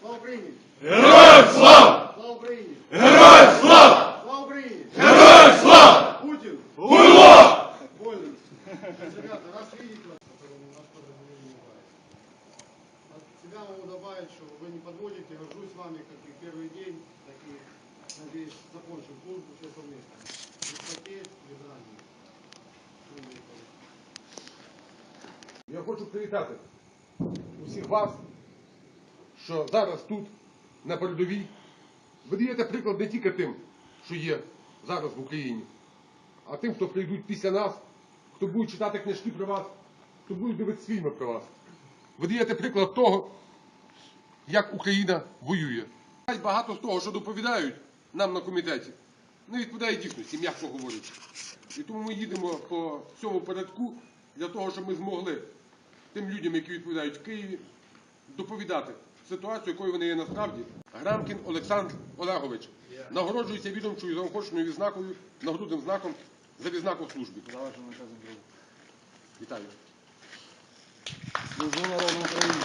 Слава Україні! Героям слава! Слава Україні! Героям слава! Слава Україні! Героям слава! Путин! Хуйло! Больно. Ребята, раз видите вас, которому нас подразделение не бывает. От себя могу добавить, что вы не подводите, горжусь вами, как и первый день, так и, надеюсь, закончим службу все совместно. Без потерь, без раненых. Ну, и так. Я хочу привітати усіх вас, Що зараз тут, на передовій, ви даєте приклад не тільки тим, що є зараз в Україні, а тим, хто прийдуть після нас, хто буде читати книжки про вас, хто буде дивитися фільми про вас. Ви даєте приклад того, як Україна воює. Багато з того, що доповідають нам на комітеті, не відповідає дійсності, м'яко говорячи. І тому ми їдемо по всьому порядку для того, щоб ми змогли тим людям, які відповідають в Києві, доповідати ситуацію, якою вони є насправді. Грамкін Олександр Олегович нагороджується відомчою заохоченою відзнакою, нагрудним знаком за відзнаку в службі. Вітаю. Служу народу України.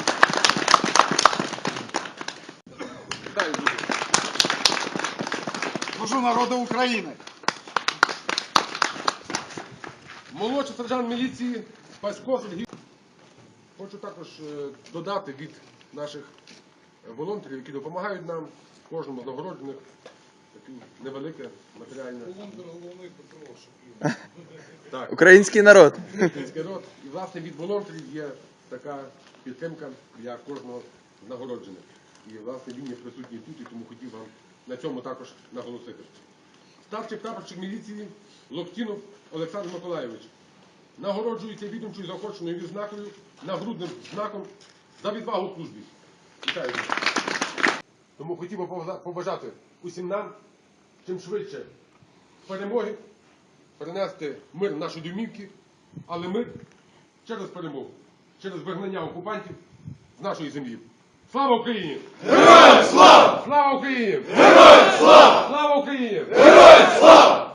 Вітаю, друзі. Служу народу України. Молодший сержант міліції Пасько Сергій. Хочу також е, додати від наших е, волонтерів, які допомагають нам, кожному з нагороджених, таке невелике матеріальне. Так, Український народ. український род. І власне від волонтерів є така підтримка для кожного з нагороджених. І власне він є присутній тут, і тому хотів вам на цьому також наголосити. Старший прапорщик міліції Локтінов Олександр Миколайович нагороджується відомчою заохоченою відзнакою нагрудним знаком за відвагу в службі. Вітаю. Тому хотів би побажати усім нам чим швидше перемоги, принести мир в наші домівки, але мир через перемогу, через вигнання окупантів з нашої землі. Слава Україні! Героям слава!